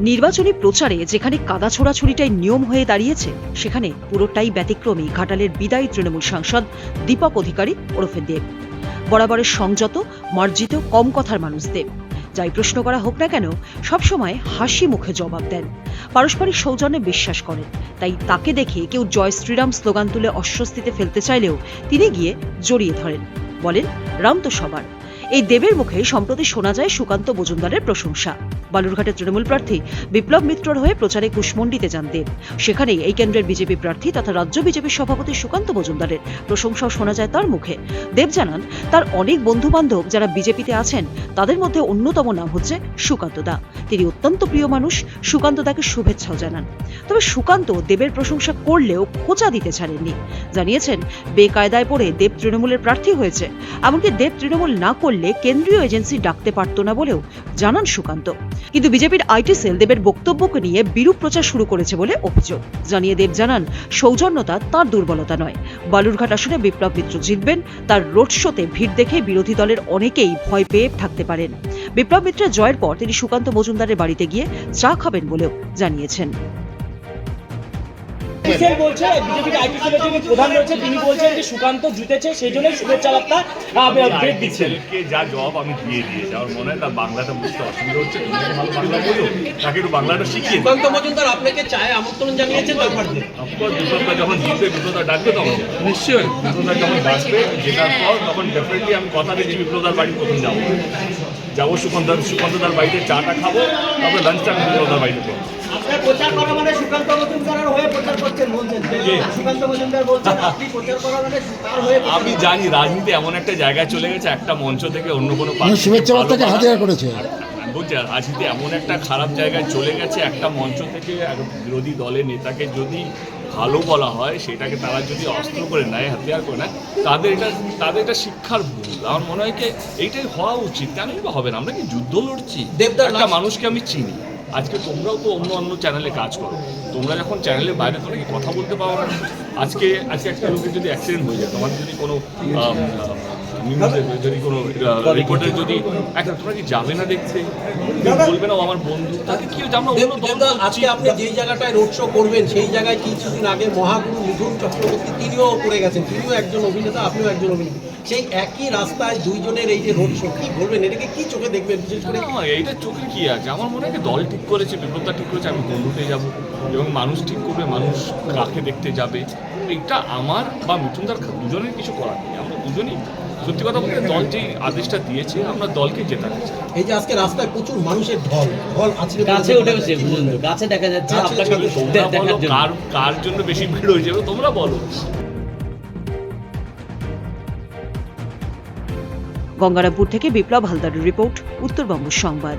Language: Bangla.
নির্বাচনী প্রচারে যেখানে কাদা ছোড়াছড়িটাই নিয়ম হয়ে দাঁড়িয়েছে, সেখানে পুরোটাই ব্যতিক্রমী। ঘাটালের বিদায়ী তৃণমূল সাংসদ দীপক অধিকারী ওরফে দেব। বরাবরের সংযত, মার্জিত, কম কথার মানুষ দেব যাই প্রশ্ন করা হোক না কেন, সবসময় হাসি মুখে জবাব দেন। পারস্পরিক সৌজন্যে বিশ্বাস করেন। তাই তাকে দেখে কেউ জয় শ্রীরাম স্লোগান তুলে অস্বস্তিতে ফেলতে চাইলেও তিনি গিয়ে জড়িয়ে ধরেন। বলেন, রাম তো সবার। এই দেবের মুখে সম্প্রতি শোনা যায় সুকান্ত মজুমদারের প্রশংসা। বালুরঘাটের তৃণমূল প্রার্থী বিপ্লব মিত্রর হয়ে প্রচারে কুশমন্ডিতে যান দেব। সেখানেই এই কেন্দ্রের বিজেপি প্রার্থী তথা রাজ্য বিজেপির সভাপতি সুকান্ত মজুমদারের প্রশংসাও শোনা যায় তার মুখে। দেব জানান, তার অনেক বন্ধু বান্ধব যারা বিজেপিতে আছেন তাদের মধ্যে অন্যতম নাম হচ্ছে সুকান্ত দা। তিনি অত্যন্ত প্রিয় মানুষ, সুকান্ত দাকে শুভেচ্ছাও জানান। তবে সুকান্ত দেবের প্রশংসা করলেও খোঁচা দিতে ছাড়েননি। জানিয়েছেন, বেকায়দায় পড়ে দেব তৃণমূলের প্রার্থী হয়েছে। এমনকি দেব তৃণমূল না করলে কেন্দ্রীয় এজেন্সি ডাকতে পারত না বলেও জানান সুকান্ত। কিন্তু বিজেপির আইটি সেল দেবের বক্তব্যকে নিয়ে বিরূপ প্রচার শুরু করেছে বলে অভিযোগ। জানিয়ে দেব জানান, সৌজন্যতা তার দুর্বলতা নয়। বালুরঘাট আসনে বিপ্লব মিত্র জিতবেন, তার রোড শোতে ভিড় দেখে বিরোধী দলের অনেকেই ভয় পেয়ে থাকতে পারেন। বিপ্লব মিত্রের জয়ের পর তিনি সুকান্ত মজুমদারের বাড়িতে গিয়ে চা খাবেন বলেও জানিয়েছেন। সেল বলছে বিজেপির আইটি সেলের যিনি প্রধান রয়েছে তিনি বলছেন যে সুকান্ত জিতেছে সেই জন্য শুভেচ্ছা বার্তা আপডেট দিচ্ছেন কে যা জবাব আমি দিয়ে দিয়েছি আমার মনে হয় তার বাংলাটা বুঝতে অসুবিধা হচ্ছে বাংলা বলো তাকে একটু বাংলাটা শিখিয়ে সুকান্ত মজুমদার আপনাকে চায় আমন্ত্রণ জানিয়েছেন তারপর অফকোর্স দুটোটা যখন জিতবে দুটোটা ডাকবে তখন। নিশ্চয়ই। দুটোটা যখন ডাকবে জেতার পর তখন ডেফিনেটলি আমি কথা দিচ্ছি বিপ্লবদার বাড়ি প্রথম যাব। যাব সুকন্দার সুকন্তদার বাড়িতে চাটা খাব তারপরে লাঞ্চটা আমি বিপ্লবদার বাড়িতে করব। প্রচার করা মানে সুকান্ত মজুমদারের হয়ে প্রচার করছেন বলছেন। সুকান্ত মজুমদার বলছেন আপনি প্রচার করা মানে তার হয়ে আমি জানি রাজনীতি এমন একটা জায়গায় চলে গেছে একটা মঞ্চ থেকে অন্য কোনো শুভেচ্ছা বার্তাকে হাতিয়ার করেছে। বলছি রাজনীতি এমন একটা খারাপ জায়গায় চলে গেছে একটা মঞ্চ থেকে বিরোধী দলের নেতাকে যদি ভালো বলা হয় সেটাকে তারা যদি অস্ত্র করে নেয় হাতিয়ার করে নেয় তাদের এটা তাদের এটা শিক্ষার ভুল। আমার মনে হয় কি এইটাই হওয়া উচিত। কেন হবে না? আমরা কি যুদ্ধ লড়ছি? দেবদার একটা মানুষকে আমি চিনি। আজকে তোমরাও তো অন্য অন্য চ্যানেলে কাজ করো। তোমরা যখন চ্যানেলের বাইরে তোমরা কথা বলতে পারো না, আজকে আজকে একটা লোকের যদি অ্যাক্সিডেন্ট হয়ে যায়, তোমাদের যদি কোনো নিউজে যদি কোনো রিপোর্টার যদি একটা তোমরা কি যাবে না দেখতে? বলবে না আমার বন্ধু। তাকে কি আমরা অন্য দল আজকে আপনি যেই জায়গাটায় রোড শো করবেন সেই জায়গায় কিছুদিন আগে মহাগুরু মিঠুন চক্রবর্তী তিনিও করে গেছেন। তিনিও একজন অভিনেতা আপনিও একজন অভিনেতা। সেই একই রাস্তায় দুইজনের এই যে রোড শো কি বলবেন? এটাকে কি চোখে দেখবেন বিশেষ করে? এইটা চোখে কি আছে? আমার মনে হয় দল ঠিক করেছে বিপ্লবটা ঠিক করেছে আমি বন্ধুতে যাব। এবং মানুষ ঠিক করবে মানুষ কাকে দেখতে যাবে। এটা আমার বা মিঠুনদার দুজনের কিছু করার নেই। আমরা দুজনেই সত্যি কথা বলতে দল যে আদেশটা দিয়েছে আমরা দলকে জেতাতে চাই। এই যে আজকে রাস্তায় প্রচুর মানুষের ঢল ঢল আছে গাছে উঠে গেছে গাছে দেখা যাচ্ছে আপনার আপনাকে দেখার জন্য। কার কার জন্য বেশি ভিড় হয়ে যাবে তোমরা বলো। গঙ্গারামপুর থেকে বিপ্লব হালদারের রিপোর্ট উত্তরবঙ্গ সংবাদ।